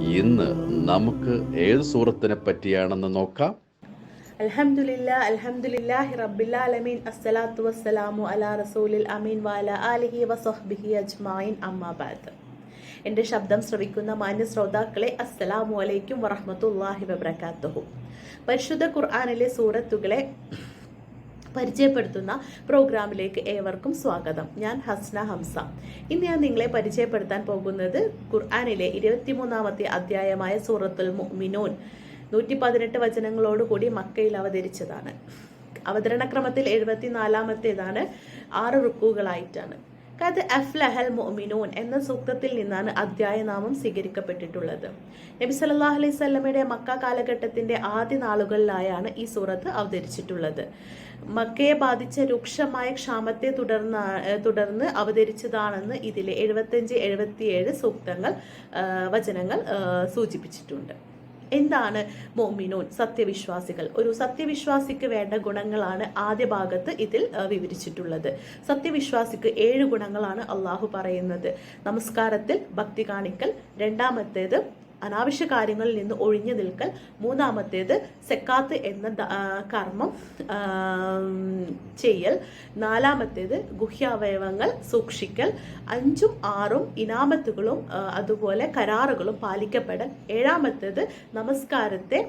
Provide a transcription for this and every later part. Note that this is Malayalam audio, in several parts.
ഇന്ന് നമുക്ക് ഏത് സൂറത്തിനെ പറ്റിയാണെന്ന് നോക്കാം? അൽഹംദുലില്ലാ അൽഹംദുലില്ലാഹി റബ്ബിൽ ആലമീൻ. അസ്സലാത്തു വസ്സലാമു അലാ റസൂലിൽ ആലിഹി ശബ്ദം ശ്രവിക്കുന്ന മാന്യ ശ്രോതാക്കളെ അസ്സലാമു അലൈക്കും വറഹ്മത്തുള്ളാഹി വബറകാതുഹു പരിശുദ്ധ ഖുർആനിലെ സൂറത്തുകളെ പരിചയപ്പെടുത്തുന്ന പ്രോഗ്രാമിലേക്ക് ഏവർക്കും സ്വാഗതം. ഞാൻ ഹസ്ന ഹംസ. ഇന്ന് ഞാൻ നിങ്ങളെ പരിചയപ്പെടുത്താൻ പോകുന്നത് ഖുർആനിലെ ഇരുപത്തിമൂന്നാമത്തെ അധ്യായമായ സൂറത്തുൽ മിനോൻ നൂറ്റി പതിനെട്ട് വചനങ്ങളോടുകൂടി മക്കയിൽ അവതരിച്ചതാണ്. അവതരണക്രമത്തിൽ എഴുപത്തിനാലാമത്തേതാണ് ആറ് റുക്കുകളായിട്ടാണ്. കത് അഫ്ലഹൽ മൊമിനോൻ എന്ന സൂക്തത്തിൽ നിന്നാണ് അധ്യായനാമം സ്വീകരിക്കപ്പെട്ടിട്ടുള്ളത്. നബി സല്ലല്ലാഹു അലൈഹി സ്വലമയുടെ മക്ക കാലഘട്ടത്തിന്റെ ആദ്യ നാളുകളിലായാണ് ഈ സൂറത്ത് അവതരിച്ചിട്ടുള്ളത്. മക്കയെ ബാധിച്ച രൂക്ഷമായ ക്ഷാമത്തെ തുടർന്ന് തുടർന്ന് അവതരിച്ചതാണെന്ന് ഇതിലെ എഴുപത്തഞ്ച് എഴുപത്തിയേഴ് സൂക്തങ്ങൾ വചനങ്ങൾ സൂചിപ്പിച്ചിട്ടുണ്ട്. എന്താണ് മോമിനോൻ സത്യവിശ്വാസികൾ? ഒരു സത്യവിശ്വാസിക്ക് വേണ്ട ഗുണങ്ങളാണ് ആദ്യ ഭാഗത്ത് ഇതിൽ വിവരിച്ചിട്ടുള്ളത്. സത്യവിശ്വാസിക്ക് ഏഴ് ഗുണങ്ങളാണ് അള്ളാഹു പറയുന്നത്. നമസ്കാരത്തിൽ ഭക്തി കാണിക്കൽ രണ്ടാമത്തേത് അനാവശ്യ കാര്യങ്ങളിൽ നിന്ന് ഒഴിഞ്ഞു നിൽക്കൽ. മൂന്നാമത്തേത് സെക്കാത്ത് എന്ന കർമ്മം ചെയ്യൽ. നാലാമത്തേത് ഗുഹ്യാവയവങ്ങൾ സൂക്ഷിക്കൽ. അഞ്ചും ആറും ഇനാമത്തുകളും അതുപോലെ കരാറുകളും പാലിക്കപ്പെടൽ. ഏഴാമത്തേത് നമസ്കാരത്തെ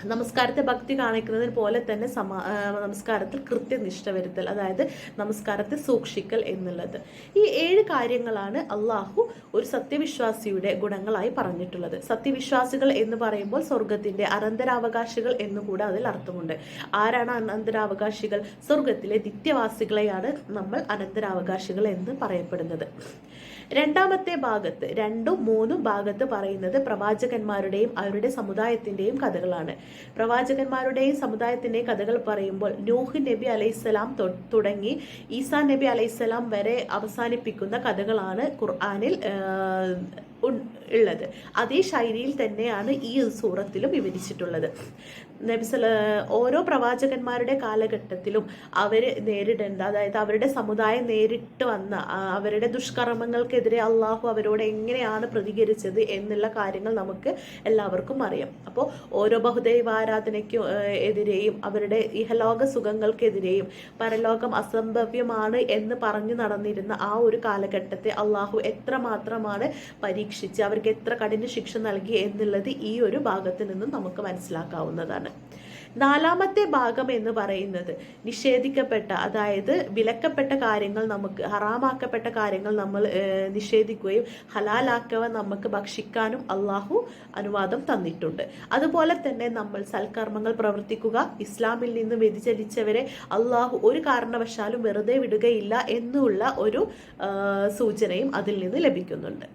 നമസ്കാരത്തെ ഭക്തി കാണിക്കുന്നതിന് പോലെ തന്നെ സമാ നമസ്കാരത്തിൽ കൃത്യനിഷ്ഠ വരുത്തൽ അതായത് നമസ്കാരത്തെ സൂക്ഷിക്കൽ എന്നുള്ളത്. ഈ ഏഴ് കാര്യങ്ങളാണ് അള്ളാഹു ഒരു സത്യവിശ്വാസിയുടെ ഗുണങ്ങളായി പറഞ്ഞിട്ടുള്ളത്. സത്യവിശ്വാസികൾ എന്ന് പറയുമ്പോൾ സ്വർഗത്തിന്റെ അനന്തരാവകാശികൾ എന്നുകൂടെ അതിൽ അർത്ഥമുണ്ട്. ആരാണ് അനന്തരാവകാശികൾ? സ്വർഗത്തിലെ നിത്യവാസികളെയാണ് നമ്മൾ അനന്തരാവകാശികൾ എന്ന് പറയപ്പെടുന്നത്. രണ്ടാമത്തെ ഭാഗത്ത് രണ്ടും മൂന്നും ഭാഗത്ത് പറയുന്നത് പ്രവാചകന്മാരുടെയും അവരുടെ സമുദായത്തിന്റെയും കഥകളാണ്. പ്രവാചകന്മാരുടെയും സമുദായത്തിന്റെയും കഥകൾ പറയുമ്പോൾ നൂഹ് നബി അലൈഹിസ്സലാം തുടങ്ങി ഈസാ നബി അലൈഹിസ്സലാം വരെ അവസാനിപ്പിക്കുന്ന കഥകളാണ് ഖുർആാനിൽ ഉള്ളത്. അതേ ശൈലിയിൽ തന്നെയാണ് ഈ സൂറത്തിലും വിവരിച്ചിട്ടുള്ളത്. നബി സല ഓരോ പ്രവാചകന്മാരുടെ കാലഘട്ടത്തിലും അവർ നേരിടേണ്ട അതായത് അവരുടെ സമുദായം നേരിട്ട് വന്ന അവരുടെ ദുഷ്കർമ്മങ്ങൾക്കെതിരെ അള്ളാഹു അവരോട് എങ്ങനെയാണ് പ്രതികരിച്ചത് എന്നുള്ള കാര്യങ്ങൾ നമുക്ക് എല്ലാവർക്കും അറിയാം. അപ്പോൾ ഓരോ ബഹുദൈവ ആരാധനയ്ക്കും എതിരെയും അവരുടെ ഇഹലോക സുഖങ്ങൾക്കെതിരെയും പരലോകം അസംഭവ്യമാണ് എന്ന് പറഞ്ഞു നടന്നിരുന്ന ആ ഒരു കാലഘട്ടത്തെ അള്ളാഹു എത്രമാത്രമാണ് പരീക്ഷിച്ച് അവർക്ക് എത്ര കഠിന ശിക്ഷ നൽകി എന്നുള്ളത് ഈ ഒരു ഭാഗത്ത് നിന്നും നമുക്ക് മനസ്സിലാക്കാവുന്നതാണ്. നാലാമത്തെ ഭാഗം എന്ന് പറയുന്നത് നിഷേധിക്കപ്പെട്ട അതായത് വിലക്കപ്പെട്ട കാര്യങ്ങൾ നമുക്ക് ഹറാമാക്കപ്പെട്ട കാര്യങ്ങൾ നമ്മൾ നിഷേധിക്കുകയും ഹലാലാക്കവ നമുക്ക് ഭക്ഷിക്കാനും അള്ളാഹു അനുവാദം തന്നിട്ടുണ്ട്. അതുപോലെ തന്നെ നമ്മൾ സൽക്കർമ്മങ്ങൾ പ്രവർത്തിക്കുക ഇസ്ലാമിൽ നിന്ന് വ്യതിചലിച്ചവരെ അള്ളാഹു ഒരു കാരണവശാലും വെറുതെ വിടുകയില്ല എന്നുള്ള ഒരു സൂചനയും അതിൽ നിന്ന് ലഭിക്കുന്നുണ്ട്.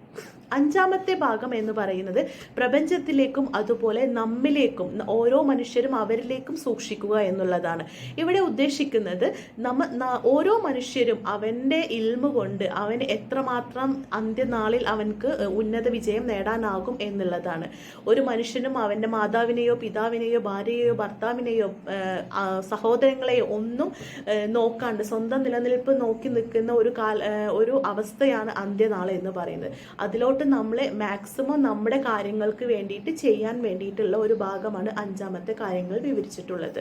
അഞ്ചാമത്തെ ഭാഗം എന്ന് പറയുന്നത് പ്രപഞ്ചത്തിലേക്കും അതുപോലെ നമ്മിലേക്കും ഓരോ മനുഷ്യരും അവരിലേക്കും സൂക്ഷിക്കുക എന്നുള്ളതാണ്. ഇവിടെ ഉദ്ദേശിക്കുന്നത് നമ്മ ഓരോ മനുഷ്യരും അവന്റെ ഇൽമ കൊണ്ട് അവന് എത്രമാത്രം അന്ത്യനാളിൽ അവൻക്ക് ഉന്നത വിജയം നേടാനാകും എന്നുള്ളതാണ്. ഒരു മനുഷ്യനും അവന്റെ മാതാവിനെയോ പിതാവിനെയോ ഭാര്യയെയോ ഭർത്താവിനെയോ സഹോദരങ്ങളെയോ ഒന്നും നോക്കാണ്ട് സ്വന്തം നിലനിൽപ്പ് നോക്കി നിൽക്കുന്ന ഒരു കാല ഒരു അവസ്ഥയാണ് അന്ത്യനാൾ എന്ന് പറയുന്നത്. അതിലോട്ട് നമ്മളെ മാക്സിമം നമ്മുടെ കാര്യങ്ങൾക്ക് വേണ്ടിയിട്ട് ചെയ്യാൻ വേണ്ടിയിട്ടുള്ള ഒരു ഭാഗമാണ് അഞ്ചാമത്തെ കാര്യങ്ങൾ വിവരിച്ചിട്ടുള്ളത്.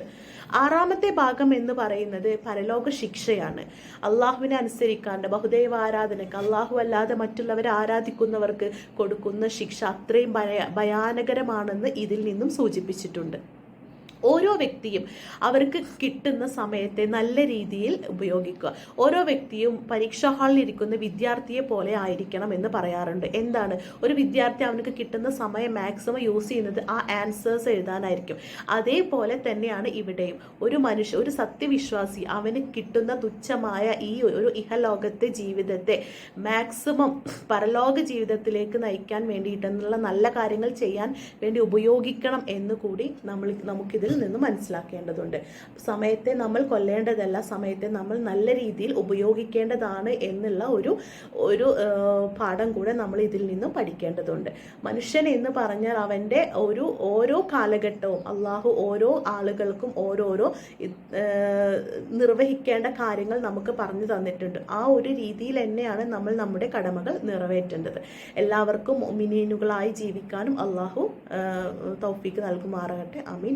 ആറാമത്തെ ഭാഗം എന്ന് പറയുന്നത് പരലോക ശിക്ഷയാണ്. അള്ളാഹുവിനെ അനുസരിക്കാണ്ട് ബഹുദൈവ ആരാധനക്ക് അള്ളാഹു അല്ലാതെ മറ്റുള്ളവരെ ആരാധിക്കുന്നവർക്ക് കൊടുക്കുന്ന ശിക്ഷ അത്രയും ഭയ ഭയാനകരമാണെന്ന് ഇതിൽ നിന്നും സൂചിപ്പിച്ചിട്ടുണ്ട്. ഓരോ വ്യക്തിയും അവർക്ക് കിട്ടുന്ന സമയത്തെ നല്ല രീതിയിൽ ഉപയോഗിക്കുക. ഓരോ വ്യക്തിയും പരീക്ഷാ ഹാളിൽ ഇരിക്കുന്ന വിദ്യാർത്ഥിയെ പോലെ ആയിരിക്കണം എന്ന് പറയാറുണ്ട്. എന്താണ്? ഒരു വിദ്യാർത്ഥി അവനക്ക് കിട്ടുന്ന സമയം മാക്സിമം യൂസ് ചെയ്യുന്നത് ആ ആൻസേഴ്സ് എഴുതാനായിരിക്കും. അതേപോലെ തന്നെയാണ് ഇവിടെയും. ഒരു മനുഷ്യ ഒരു സത്യവിശ്വാസി അവന് കിട്ടുന്ന തുച്ഛമായ ഈ ഒരു ഇഹലോകത്തെ ജീവിതത്തെ മാക്സിമം പരലോക ജീവിതത്തിലേക്ക് നയിക്കാൻ വേണ്ടിയിട്ടെന്നുള്ള നല്ല കാര്യങ്ങൾ ചെയ്യാൻ വേണ്ടി ഉപയോഗിക്കണം എന്ന് കൂടി നമ്മൾ നമുക്കിതിൽ നിന്ന് മനസ്സിലാക്കേണ്ടതുണ്ട്. സമയത്തെ നമ്മൾ കൊല്ലേണ്ടതല്ല സമയത്തെ നമ്മൾ നല്ല രീതിയിൽ ഉപയോഗിക്കേണ്ടതാണ് എന്നുള്ള ഒരു ഒരു പാഠം കൂടെ നമ്മൾ ഇതിൽ നിന്ന് പഠിക്കേണ്ടതുണ്ട്. മനുഷ്യൻ എന്ന് പറഞ്ഞാൽ അവന്റെ ഒരു ഓരോ കാലഘട്ടവും അള്ളാഹു ഓരോ ആളുകൾക്കും ഓരോരോ നിർവഹിക്കേണ്ട കാര്യങ്ങൾ നമുക്ക് പറഞ്ഞു തന്നിട്ടുണ്ട്. ആ ഒരു രീതിയിൽ തന്നെയാണ് നമ്മൾ നമ്മുടെ കടമകൾ നിറവേറ്റേണ്ടത്. എല്ലാവർക്കും മിനീനുകളായി ജീവിക്കാനും അള്ളാഹു തൗഫീക്ക് നൽകുമാറാകട്ടെ. അമീൻ.